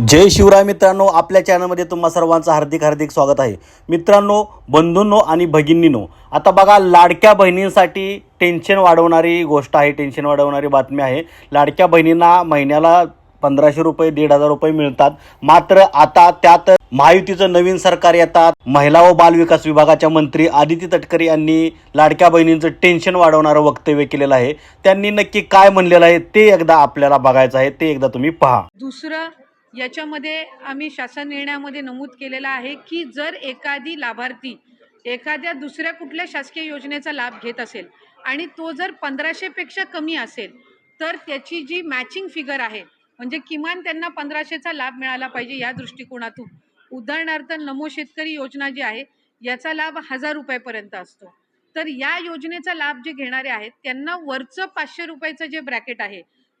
जय शिवराय मित्रांनो आपल्या चॅनलमध्ये तुम्हा सर्वांचं हार्दिक हार्दिक स्वागत आहे. मित्रांनो बंधूंनो आणि भगिनींनो आता बघा लाडक्या बहिणींसाठी टेन्शन वाढवणारी गोष्ट आहे टेन्शन वाढवणारी बातमी आहे. लाडक्या बहिणींना महिन्याला पंधराशे रुपये दीड हजार रुपये मिळतात. मात्र आता त्यात महायुतीचं नवीन सरकार येतात. महिला व बालविकास विभागाच्या मंत्री आदिती तटकरे यांनी लाडक्या बहिणींचं टेन्शन वाढवणारं वक्तव्य केलेलं आहे. त्यांनी नक्की काय म्हणलेलं आहे ते एकदा आपल्याला बघायचं आहे ते एकदा तुम्ही पहा. दुसरं याच्यामध्ये आम्ही शासन निर्णयामध्ये नमूद केलेलं आहे की जर एखादी लाभार्थी एखाद्या दुसऱ्या कुठल्या शासकीय योजनेचा लाभ घेत असेल आणि तो जर पंधराशेपेक्षा कमी असेल तर त्याची जी मॅचिंग फिगर आहे म्हणजे किमान त्यांना पंधराशेचा लाभ मिळाला पाहिजे या दृष्टिकोनातून. उदाहरणार्थ नमो शेतकरी योजना जी आहे याचा लाभ हजार रुपयापर्यंत असतो. तर या योजनेचा लाभ जे घेणारे आहेत त्यांना वरचं पाचशे रुपयाचं जे ब्रॅकेट आहे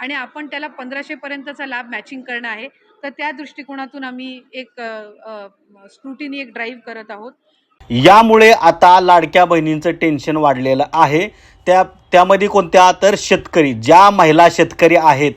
आणि आपण त्याला पंधराशे पर्यंतचा लाभ मॅचिंग करणं आहे. तर त्या दृष्टिकोनातून आम्ही एक स्क्रुटिनी एक ड्राईव्ह करत आहोत. यामुळे आता लाडक्या बहिणींचं टेन्शन वाढलेलं आहे. त्या त्यामध्ये कोणत्या तर शेतकरी ज्या महिला शेतकरी आहेत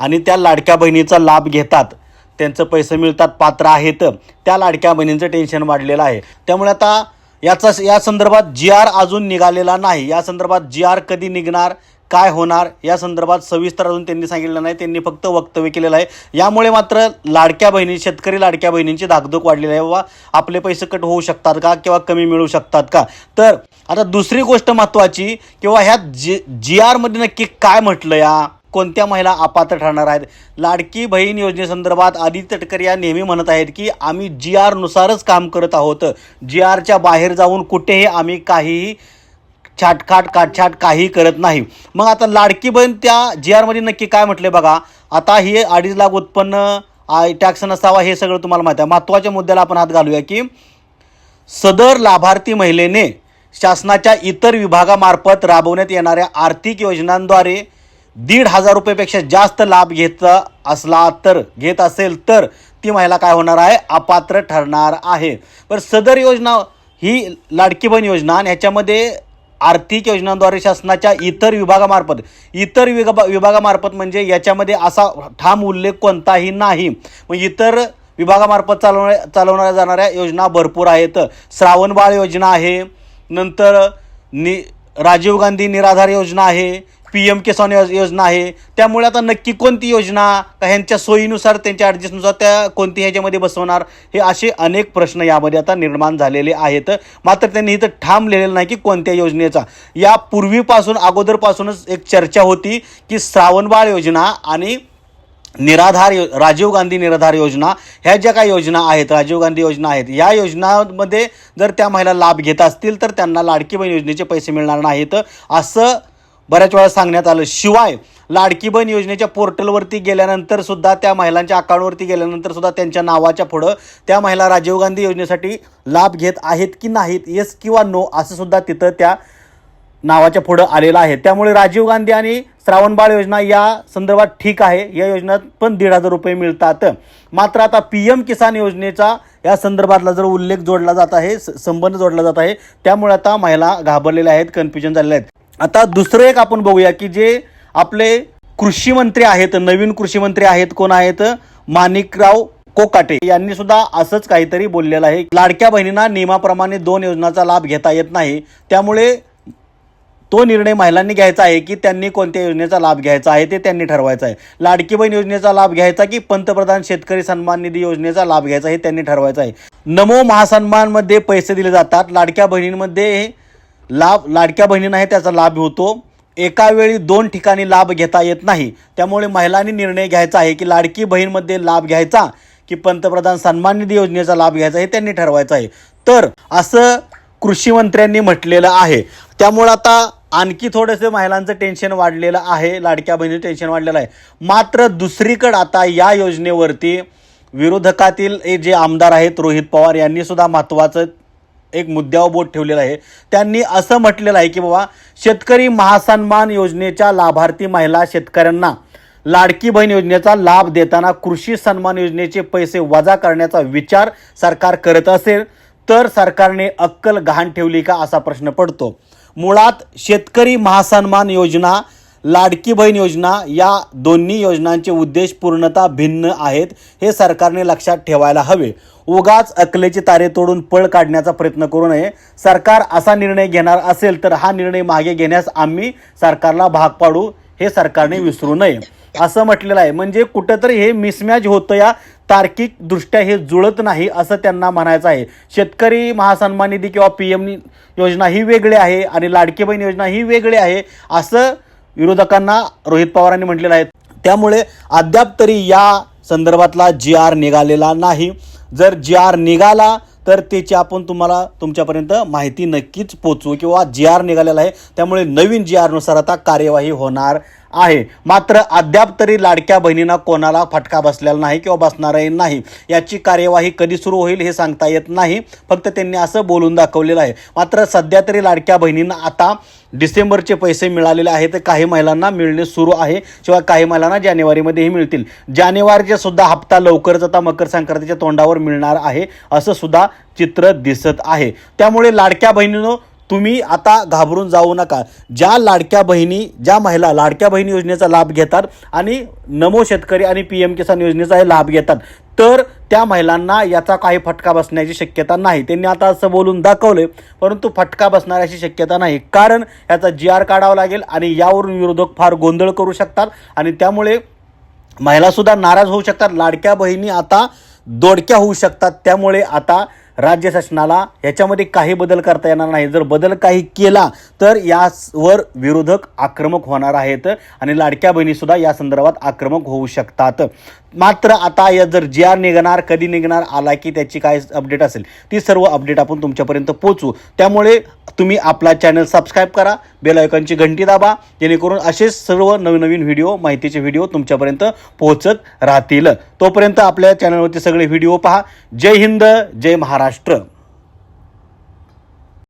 आणि त्या लाडक्या बहिणीचा लाभ घेतात त्यांचं पैसे मिळतात पात्र आहेत त्या लाडक्या बहिणींचं टेन्शन वाढलेलं आहे. त्यामुळे आता याचा या संदर्भात जी आर अजून निघालेला नाही. या संदर्भात जी आर कधी निघणार काय होणार? या संदर्भात सविस्तर अजून त्यांनी सांगितलं नाही. त्यांनी फक्त वक्तव्य केलेलं आहे. यामुळे मात्र लाडक्या बहिणी शेतकरी लाडक्या बहिणींची धाकधूक वाढलेली आहे. बाबा आपले पैसे कट होऊ शकतात का किंवा कमी मिळू शकतात का? तर आता दुसरी गोष्ट महत्त्वाची किंवा ह्या जी जी आरमध्ये नक्की काय म्हटलं या? कोणत्या महिला अपात्र ठरणार आहेत? लाडकी बहीण योजनेसंदर्भात आदित्य तटकरे या नेहमी म्हणत आहेत की आम्ही जी आरनुसारच काम करत आहोत. जी आरच्या बाहेर जाऊन कुठेही आम्ही काहीही छाटखाट काटछाट काही करत नाही. मग आता लाडकी बहीण त्या जी आरमध्ये नक्की काय म्हटले बघा? आता हे अडीच लाख उत्पन्न टॅक्स नसावा हे सगळं तुम्हाला माहिती आहे. महत्त्वाच्या मुद्द्याला आपण हात घालूया की सदर लाभार्थी महिलेने शासनाच्या इतर विभागामार्फत राबवण्यात येणाऱ्या आर्थिक योजनांद्वारे दीड हजार रुपयेपेक्षा जास्त लाभ घेत असला तर घेत असेल तर ती महिला काय होणार आहे? अपात्र ठरणार आहे. पण सदर योजना ही लाडकी बहीण योजना आणि ह्याच्यामध्ये आर्थिक योजनांद्वारे शासनाच्या इतर विभागामार्फत इतर विभा विभागामार्फत म्हणजे याच्यामध्ये असा ठाम उल्लेख कोणताही नाही. मग इतर विभागामार्फत चालवण्या चालवल्या जाणाऱ्या योजना भरपूर आहेत. श्रावणबाळ योजना आहे. नंतर नि राजीव गांधी निराधार योजना आहे. पी एम किसान योजना आहे. त्यामुळे आता नक्की कोणती योजना का ह्यांच्या सोयीनुसार त्यांच्या ॲडजस्टनुसार त्या कोणती ह्याच्यामध्ये बसवणार हे असे अनेक प्रश्न यामध्ये आता निर्माण झालेले आहेत. मात्र त्यांनी इथं ठाम लिहिलेलं नाही की कोणत्या योजनेचा. या पूर्वीपासून अगोदरपासूनच एक चर्चा होती की श्रावणबाळ योजना आणि निराधार यो राजीव गांधी निराधार योजना ह्या ज्या काही योजना आहेत राजीव गांधी योजना आहेत या योजनामध्ये जर त्या महिला लाभ घेत असतील तर त्यांना लाडकी बहीण योजनेचे पैसे मिळणार नाहीत. असं बऱ्याच वेळा सांगण्यात आलं. शिवाय लाडकी बहीण योजनेच्या पोर्टलवरती गेल्यानंतर सुद्धा त्या महिलांच्या अकाउंटवरती गेल्यानंतर सुद्धा त्यांच्या नावाच्या पुढं त्या महिला राजीव गांधी योजनेसाठी लाभ घेत आहेत की नाहीत येस किंवा नो असं सुद्धा तिथं त्या नावाच्या पुढं आलेलं आहे. त्यामुळे राजीव गांधी आणि श्रावणबाळ योजना या संदर्भात ठीक आहे. या योजनेत पण दीड हजार रुपये मिळतात. मात्र आता पी एम किसान योजनेचा या संदर्भातला जर उल्लेख जोडला जात आहे स- संबंध जोडला जात आहे त्यामुळे आता महिला घाबरलेल्या आहेत कन्फ्युजन झालेल्या आहेत. आता दुसरं एक आपण बघूया की जे आपले कृषी मंत्री आहेत नवीन कृषी मंत्री आहेत कोण आहेत? माणिकराव कोकाटे. यांनी सुद्धा असंच काहीतरी बोललेलं आहे. लाडक्या बहिणींना नियमाप्रमाणे दोन योजनांचा लाभ घेता येत नाही. त्यामुळे तो निर्णय महिलांनी घ्यायचा आहे की त्यांनी कोणत्या योजनेचा लाभ घ्यायचा आहे ते त्यांनी ठरवायचं आहे. लाडकी बहीण योजनेचा लाभ घ्यायचा की पंतप्रधान शेतकरी सन्मान निधी योजनेचा लाभ घ्यायचा हे त्यांनी ठरवायचं आहे. नमो महासन्मानमध्ये पैसे दिले जातात. लाडक्या बहिणींमध्ये लाभ लाडक्या बहिणींना हे त्याचा लाभ होतो. एका वेळी दोन ठिकाणी लाभ घेता येत नाही. त्यामुळे महिलांनी निर्णय घ्यायचा आहे की लाडकी बहीणमध्ये लाभ घ्यायचा की पंतप्रधान सन्मान निधी योजनेचा लाभ घ्यायचा हे त्यांनी ठरवायचं आहे. तर असं कृषी मंत्र्यांनी म्हटलेलं आहे. त्यामुळं आता आणखी थोडंसं महिलांचं टेन्शन वाढलेलं आहे. लाडक्या बहिणीचं टेन्शन वाढलेलं आहे. मात्र दुसरीकडं आता या योजनेवरती विरोधकातील जे आमदार आहेत रोहित पवार यांनी सुद्धा महत्त्वाचं एक मुद्द्यावर बोट ठेवलेलं आहे. त्यांनी असं म्हटलेलं आहे की बाबा शेतकरी महासन्मान योजनेच्या लाभार्थी महिला शेतकऱ्यांना लाडकी बहीण योजनेचा लाभ देताना कृषी सन्मान योजनेचे पैसे वजा करण्याचा विचार सरकार करत असेल तर सरकारने अक्कल गहाण ठेवली का असा प्रश्न पडतो. मुळात शेतकरी महासन्मान योजना लाडकी बहीण योजना या दोन्ही योजनांचे उद्देश पूर्णता भिन्न आहेत हे सरकारने लक्षात ठेवायला हवे. उगाच अकलेचे तारे तोडून पळ काढण्याचा प्रयत्न करू नये. सरकार असा निर्णय घेणार असेल तर हा निर्णय मागे घेण्यास आम्ही सरकारला भाग पाडू हे सरकारने विसरू नये. असं म्हटलेलं आहे. म्हणजे कुठंतरी हे मिसमॅच होतं या तार्किक दृष्ट्या हे जुळत नाही असं त्यांना म्हणायचं आहे. शेतकरी महासन्मान निधी किंवा पी एम योजना ही वेगळी आहे आणि लाडकी बहीण योजना ही वेगळी आहे असं विरोधकांना रोहित पवारांनी म्हटलेलं आहे. त्यामुळे अद्याप तरी या संदर्भातला जी आर निघालेला नाही. जर जी आर निघाला तर त्याची आपण तुम्हाला तुमच्यापर्यंत माहिती नक्कीच पोचवू किंवा जी आर निघालेला आहे. त्यामुळे नवीन जी आरनुसार आता कार्यवाही होणार आहे. मात्र अद्याप तरी लाडक्या बहिणींना कोणाला फटका बसलेला नाही किंवा बसणारही नाही. याची कार्यवाही कधी सुरू होईल हे सांगता येत नाही. फक्त त्यांनी असं बोलून दाखवलेलं आहे. मात्र सध्या तरी लाडक्या बहिणींना आता डिसेंबरचे पैसे मिळालेले आहेत. तर काही महिलांना मिळणे सुरू आहे शिवाय काही महिलांना जानेवारीमध्येही मिळतील. जानेवारीचे सुद्धा हप्ता लवकरच आता मकर संक्रांतीच्या तोंडावर मिळणार आहे असं सुद्धा चित्र दिसत आहे. त्यामुळे लाडक्या बहिणीनं तुम्ही आता घाबरून जाऊ नका. ज्या लाडक्या बहिणी ज्या महिला लाडक्या बहिणी योजनेचा लाभ घेतात आणि नमो शेतकरी आणि पी एम किसान योजनेचा हे लाभ घेतात तर त्या महिलांना याचा काही फटका बसण्याची शक्यता नाही. त्यांनी आता असं बोलून दाखवले परंतु फटका बसणाऱ्याची शक्यता नाही. कारण याचा जी आर काढावा लागेल आणि यावरून विरोधक फार गोंधळ करू शकतात आणि त्यामुळे महिलासुद्धा नाराज होऊ शकतात. लाडक्या बहिणी आता दोडक्या होऊ शकतात. त्यामुळे आता राज्य शासनाला याच्यामध्ये काही बदल करता येणार नाही. जर बदल काही केला तर यावर विरोधक आक्रमक होणार आहेत आणि लाडक्या बहिणीसुद्धा या संदर्भात आक्रमक होऊ शकतात. मात्र आता या जर जी आर निघणार कधी निघणार आला की त्याची काय अपडेट असेल ती सर्व अपडेट आपण तुमच्यापर्यंत पोहोचू. त्यामुळे तुम्ही आपला चॅनल सबस्क्राईब करा बेल आयकॉनची घंटी दाबा जेणेकरून असेच सर्व नवीन नवीन व्हिडिओ माहितीचे व्हिडिओ तुमच्यापर्यंत पोहोचत राहतील. तोपर्यंत आपल्या चॅनलवरती सगळे व्हिडिओ पहा. जय हिंद जय महाराष्ट्र.